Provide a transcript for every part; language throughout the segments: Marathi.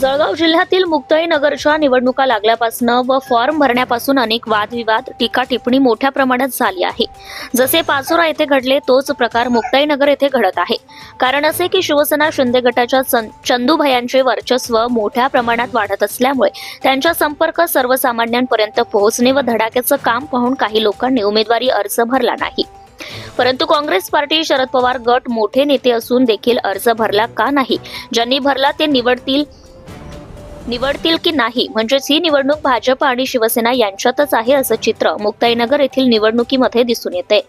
जळगाव जिल्ह्यातील मुक्ताई नगरच्या निवडणुका लागल्यापासून व फॉर्म भरण्यापासून अनेक वादविवाद टीका टिप्पणी मोठ्या प्रमाणात झाली आहे. जसे पाचोरा येथे घडले तोच प्रकार मुक्ताई नगर येथे घडत आहे. कारण असे की शिवसेना शिंदे गटाच्या चंदूभयांचे वर्चस्व मोठ्या प्रमाणात वाढत असल्यामुळे त्यांचा संपर्क सर्वसामान्यांपर्यंत पोहोचणे व धडाक्याचं काम पाहून काही लोकांनी उमेदवारी अर्ज भरला नाही. परंतु काँग्रेस पार्टी शरद पवार गट मोठे नेते असून देखील अर्ज भरला का नाही? ज्यांनी भरला ते निवडतील. निवडतील की नाही म्हणजेच ही निवडणूक भाजप आणि शिवसेना यांच्यातच आहे असं चित्र मुक्ताईनगर येथील निवडणुकीमध्ये दिसून येते.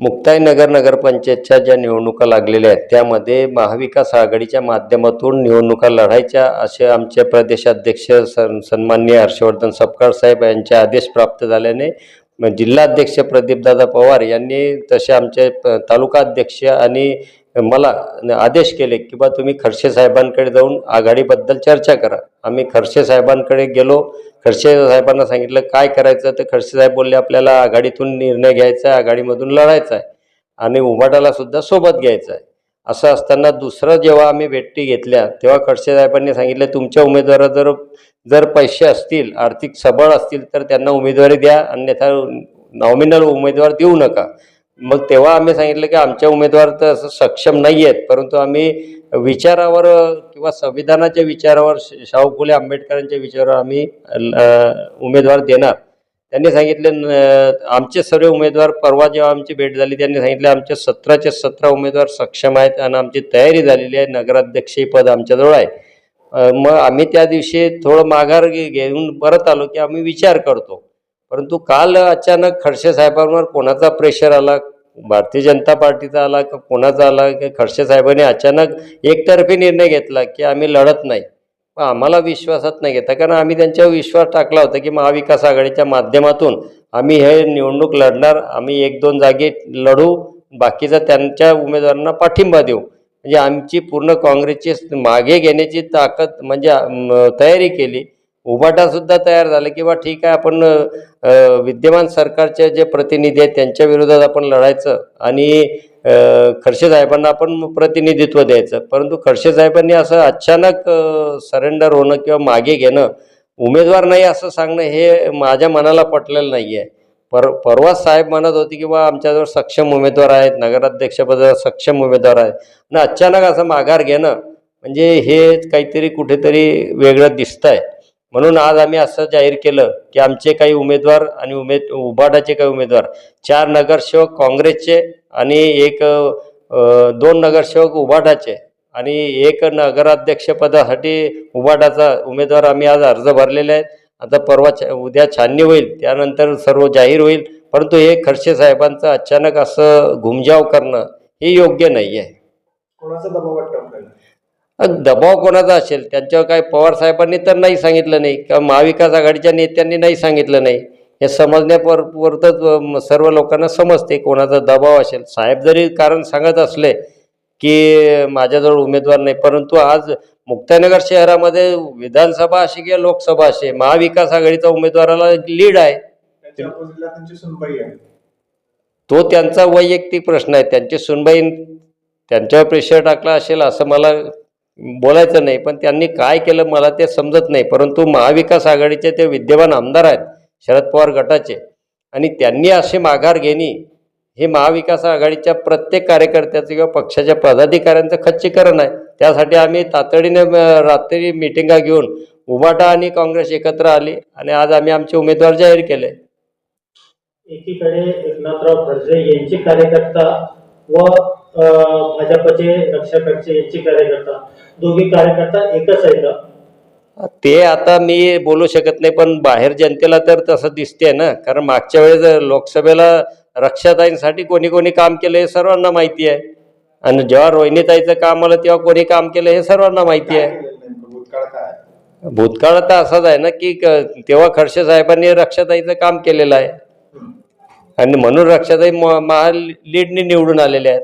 मुक्ताईनगर नगरपंचायतच्या ज्या निवडणुका लागलेल्या आहेत त्यामध्ये महाविकास आघाडीच्या माध्यमातून निवडणुका लढायच्या असे आमचे प्रदेशाध्यक्ष सन सन्माननीय हर्षवर्धन सपकाळ साहेब यांचे आदेश प्राप्त झाल्याने जिल्हाध्यक्ष प्रदीपदादा पवार यांनी तसे आमचे तालुका अध्यक्ष आणि मला आदेश केले की बा तुम्ही खडसे साहेबांकडे जाऊन आघाडीबद्दल चर्चा करा. आम्ही खडसे साहेबांकडे गेलो. खडसे साहेबांना सांगितलं काय करायचं? तर खडसे साहेब बोलले आपल्याला आघाडीतून निर्णय घ्यायचा आहे आघाडीमधून लढायचा आहे आणि उभाटाला सुद्धा सोबत घ्यायचं आहे. असं असताना दुसरं जेव्हा आम्ही भेटी घेतल्या तेव्हा खडसे साहेबांनी सांगितलं तुमच्या उमेदवारा जर जर पैसे असतील आर्थिक सबळ असतील तर त्यांना उमेदवारी द्या. अन्यथा नॉमिनल उमेदवार देऊ नका. मग तेव्हा आम्ही सांगितलं की आमच्या उमेदवार तर असं सक्षम नाही आहेत परंतु आम्ही विचारावर किंवा संविधानाच्या विचारावर श- शाहू फुले आंबेडकरांच्या विचारावर आम्ही उमेदवार देणार. त्यांनी सांगितले न- आमचे सर्व उमेदवार परवा जेव्हा आमची भेट झाली त्यांनी सांगितले आमचे सतराचे सतरा उमेदवार सक्षम आहेत आणि आमची तयारी झालेली आहे नगराध्यक्षही पद आमच्याजवळ आहे. मग आम्ही त्या दिवशी थोडं माघार घेऊन परत आलो की आम्ही विचार करतो. परंतु काल अचानक खडसे साहेबांवर कोणाचा प्रेशर आला? भारतीय जनता पार्टीचा आला का कोणाचा आला? की खडसे साहेबांनी अचानक एकतर्फी निर्णय घेतला की आम्ही लढत नाही. पण आम्हाला विश्वासात नाही घेता. कारण आम्ही त्यांच्यावर विश्वास टाकला होता की महाविकास आघाडीच्या माध्यमातून आम्ही हे निवडणूक लढणार आम्ही एक दोन जागे लढू बाकीचा त्यांच्या उमेदवारांना पाठिंबा देऊ. म्हणजे आमची पूर्ण काँग्रेसची मागे घेण्याची ताकद म्हणजे तयारी केली. उभाटासुद्धा तयार झाला की बा ठीक आहे आपण विद्यमान सरकारचे जे प्रतिनिधी आहेत त्यांच्या विरोधात आपण लढायचं आणि खडसे साहेबांना आपण प्रतिनिधित्व द्यायचं. परंतु खडसे साहेबांनी असं अचानक सरेंडर होणं किंवा मागे घेणं उमेदवार नाही असं सांगणं हे माझ्या मनाला पटलेलं नाही आहे पर परवा साहेब म्हणत होते की बा आमच्याजवळ सक्षम उमेदवार आहेत नगराध्यक्षपदावर सक्षम उमेदवार आहेत. आणि अचानक असं माघार घेणं म्हणजे हे काहीतरी कुठेतरी वेगळं दिसतं आहे म्हणून आज आम्ही असं जाहीर केलं की आमचे काही उमेदवार आणि उमेद उबाडाचे काही उमेदवार चार नगरसेवक काँग्रेसचे आणि एक दोन नगरसेवक उबाडाचे आणि एक नगराध्यक्षपदासाठी उबाडाचा उमेदवार आम्ही आज अर्ज भरलेले आहेत. आता परवा उद्या छाननी होईल त्यानंतर सर्व जाहीर होईल. परंतु हे खडसे साहेबांचं अचानक असं घुमजाव करणं हे योग्य नाही आहे कोणाचा दबाव वाटतं दबाव कोणाचा असेल? त्यांच्यावर काय पवार साहेबांनी तर नाही सांगितलं नाही. किंवा महाविकास आघाडीच्या नेत्यांनी नाही सांगितलं नाही. हे समजण्यापर पुरतच सर्व लोकांना समजते कोणाचा दबाव असेल. साहेब जरी कारण सांगत असले की माझ्याजवळ उमेदवार नाही परंतु आज मुक्ताईनगर शहरामध्ये विधानसभा अशी किंवा लोकसभा अशी महाविकास आघाडीचा उमेदवाराला लीड आहे. तो त्यांचा वैयक्तिक प्रश्न आहे. त्यांची सुनबाई त्यांच्यावर प्रेशर टाकला असेल असं मला बोलायचं नाही पण त्यांनी काय केलं मला ते समजत नाही. परंतु महाविकास आघाडीचे ते विद्यमान आमदार आहेत शरद पवार गटाचे. आणि त्यांनी असे माघार घेणे हे महाविकास आघाडीच्या प्रत्येक कार्यकर्त्याचं किंवा पक्षाच्या पदाधिकाऱ्यांचं खच्चीकरण आहे. त्यासाठी आम्ही तातडीने रात्री मिटिंगा घेऊन उबाटा आणि काँग्रेस एकत्र आली आणि आज आम्ही आमचे उमेदवार जाहीर केले. एकीकडे एकनाथराव खडसे यांचे कार्यकर्ता व भाजपचे रक्षा खडसे यांचे कार्यकर्ता. दोघे कार्यकर्ता एकच आहेत. ते आता मी बोलू शकत नाही पण बाहेर जनतेला तर तसं दिसते ना. कारण मागच्या वेळेस लोकसभेला रक्षाताईंसाठी कोणी कोणी काम केलं हे सर्वांना माहिती आहे. आणि जेव्हा रोहिणीताईचं काम आलं तेव्हा कोणी काम केलं हे सर्वांना माहिती आहे. भूतकाळ तर असाच आहे ना की तेव्हा खडसे साहेबांनी रक्षाताईचं काम केलेलं आहे. आणि म्हणून रक्षाताई म- महा लीडनी निवडून आलेले आहेत.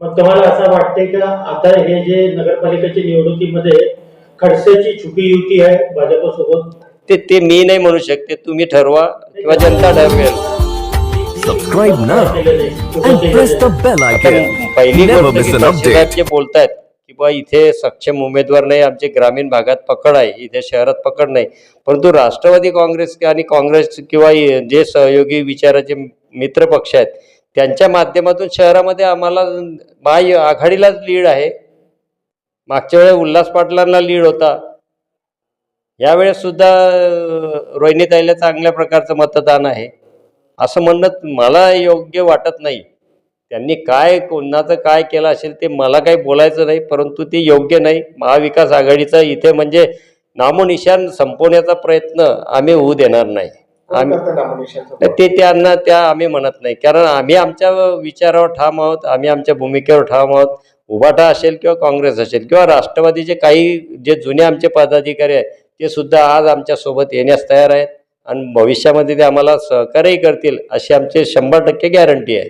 मग तुम्हाला असं वाटते का? आता हे जे नगरपालिकेच्या निवडणुकीमध्ये खडसेची छुपी युती आहे भाजपसोबत? ते ते मी नाही म्हणू शकते. तुम्ही ठरवा किंवा जनता ठरवेल आता icon. पहिली गोष्ट बोलतायत की बा इथे सक्षम उमेदवार नाही आमचे ग्रामीण भागात पकड आहे इथे शहरात पकड नाही. परंतु राष्ट्रवादी काँग्रेस आणि काँग्रेस किंवा जे सहयोगी विचाराचे मित्र पक्ष आहेत त्यांच्या माध्यमातून शहरामध्ये आम्हाला बाय आघाडीलाच लीड आहे. मागच्या वेळेस उल्हास पाटलांना लीड होता. यावेळेस सुद्धा अं, रोहिणीताईला चांगल्या प्रकारचं मतदान आहे. असं म्हणणं मला योग्य वाटत नाही. त्यांनी काय कोणाचं काय केलं असेल ते मला काही बोलायचं नाही परंतु ते योग्य नाही. महाविकास आघाडीचा इथे म्हणजे नामोनिशान संपवण्याचा प्रयत्न आम्ही होऊ देणार नाही. आम्ही ते त्यांना त्या आम्ही म्हणत नाही. कारण आम्ही आमच्या विचारावर ठाम आहोत आम्ही आमच्या भूमिकेवर ठाम आहोत. उभाटा असेल किंवा काँग्रेस असेल किंवा राष्ट्रवादीचे काही जे जुने आमचे पदाधिकारी आहेत ते सुद्धा आज आमच्यासोबत येण्यास तयार आहेत. आणि भविष्यामध्ये ते आम्हाला सहकार्यही करतील अशी आमची शंभर टक्के गॅरंटी आहे.